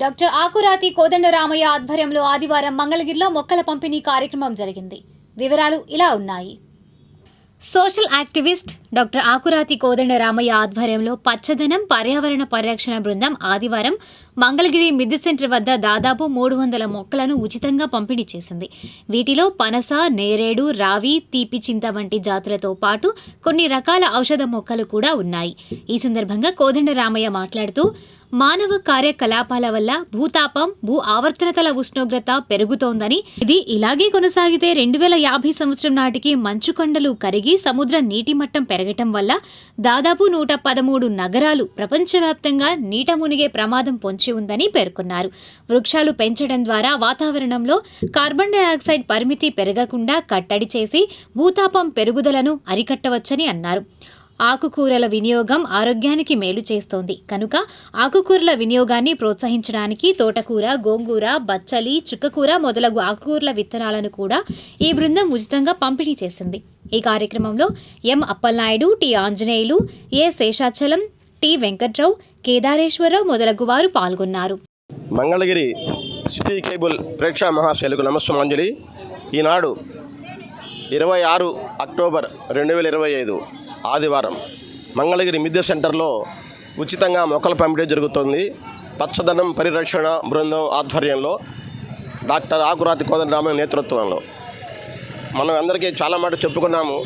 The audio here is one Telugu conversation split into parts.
డాక్టర్ ఆకురాతి కోదండరామయ్య ఆధ్వర్యంలో ఆదివారం మంగళగిరిలో మొక్కల పంపిణీ కార్యక్రమం జరిగింది. వివరాలు ఇలా ఉన్నాయి. Social activist doctor Akurathi Kodandaramayya ఆధ్వర్యంలో పచ్చదనం పర్యావరణ పరిరక్షణ బృందం ఆదివారం మంగళగిరి మిద్దె సెంటర్ వద్ద దాదాపు మూడు వందల మొక్కలను ఉచితంగా పంపిణీ చేసింది. వీటిలో పనస నేరేడు రావి తీపి చింత వంటి జాతులతో పాటు కొన్ని రకాల ఔషధ మొక్కలు కూడా ఉన్నాయి. ఈ సందర్భంగా కోదండరామయ్య మాట్లాడుతూ మానవ కార్యకలాపాల వల్ల భూతాపం భూ ఆవర్తనతల ఉష్ణోగ్రత పెరుగుతోందని ఇది ఇలాగే కొనసాగితే రెండు వేల యాభై సంవత్సరం నాటికి మంచు కొండలు కరిగి సముద్ర నీటి మట్టం పెరగటం వల్ల దాదాపు నూట పదమూడు నగరాలు ప్రపంచవ్యాప్తంగా నీట మునిగే ప్రమాదం పొంచి ఉందని పేర్కొన్నారు. వృక్షాలు పెంచడం ద్వారా వాతావరణంలో కార్బన్ డయాక్సైడ్ పరిమితి పెరగకుండా కట్టడి చేసి భూతాపం పెరుగుదలను అరికట్టవచ్చని అన్నారు. ఆకుకూరల వినియోగం ఆరోగ్యానికి మేలు చేస్తోంది. కనుక ఆకుకూరల వినియోగాన్ని ప్రోత్సహించడానికి తోటకూర గోంగూర బచ్చలి చుక్కకూర మొదలగు ఆకుకూరల విత్తనాలను కూడా ఈ బృందం ఉచితంగా పంపిణీ చేసింది. ఈ కార్యక్రమంలో M Appalanaidu T Anjaneyulu A Seshachalam T Venkatrao Kedareswararao మొదలగు వారు పాల్గొన్నారు. మంగళగిరి సిటీ కేబుల్ ప్రేక్షా మహాశైలకు నమస్సుమాంజలి. ఈనాడు ఇరవై ఆరు అక్టోబర్ రెండు వేల ఇరవై ఐదు ఆదివారం మంగళగిరి మిద్దె సెంటర్లో ఉచితంగా మొక్కల పంపిణీ జరుగుతుంది. పచ్చదనం పరిరక్షణ బృందం ఆధ్వర్యంలో డాక్టర్ ఆకురాతి కోదండరామయ్య నేతృత్వంలో. మనం అందరికీ చాలా మాట చెప్పుకున్నాము.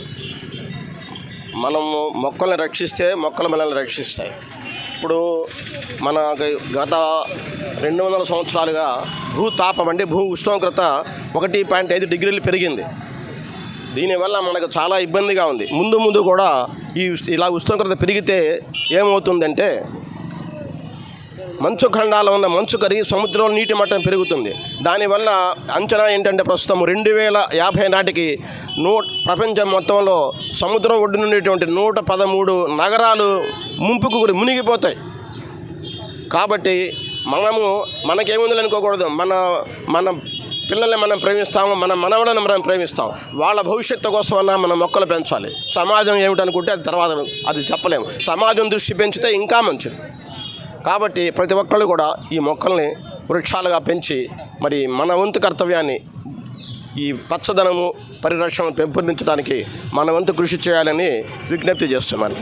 మనము మొక్కల్ని రక్షిస్తే మొక్కలు మనల్ని రక్షిస్తాయి. ఇప్పుడు మన గత రెండు వందల సంవత్సరాలుగా భూతాపం అంటే భూ ఉష్ణోగ్రత ఒకటి పాయింట్ ఐదు డిగ్రీలు పెరిగింది. దీనివల్ల మనకు చాలా ఇబ్బందిగా ఉంది. ముందు ముందు కూడా ఈ ఇలా ఉష్ణోగ్రత పెరిగితే ఏమవుతుందంటే మంచు ఖండాలు ఉన్న మంచు కరిగి సముద్రంలో నీటి మట్టం పెరుగుతుంది. దానివల్ల అంచనా ఏంటంటే ప్రస్తుతం రెండు వేల యాభై నాటికి నూ ప్రపంచం మొత్తంలో సముద్రం ఒడ్డున ఉండేటువంటి నూట పదమూడు నగరాలు ముంపుకు గురి మునిగిపోతాయి. కాబట్టి మనము మనకేముందని అనుకోకూడదు. మన మన పిల్లల్ని మనం ప్రేమిస్తాము మన మనవలను మనం ప్రేమిస్తాం. వాళ్ళ భవిష్యత్తు కోసమన్నా మనం మొక్కలు పెంచాలి. సమాజం ఏమిటనుకుంటే అది తర్వాత అది చెప్పలేము. సమాజం దృష్టి పెంచితే ఇంకా మంచిది. కాబట్టి ప్రతి ఒక్కళ్ళు కూడా ఈ మొక్కల్ని వృక్షాలుగా పెంచి మరి మన వంతు కర్తవ్యాన్ని ఈ పచ్చదనము పరిరక్షణ పెంపొందించడానికి మన వంతు కృషి చేయాలని విజ్ఞప్తి చేస్తున్నాను.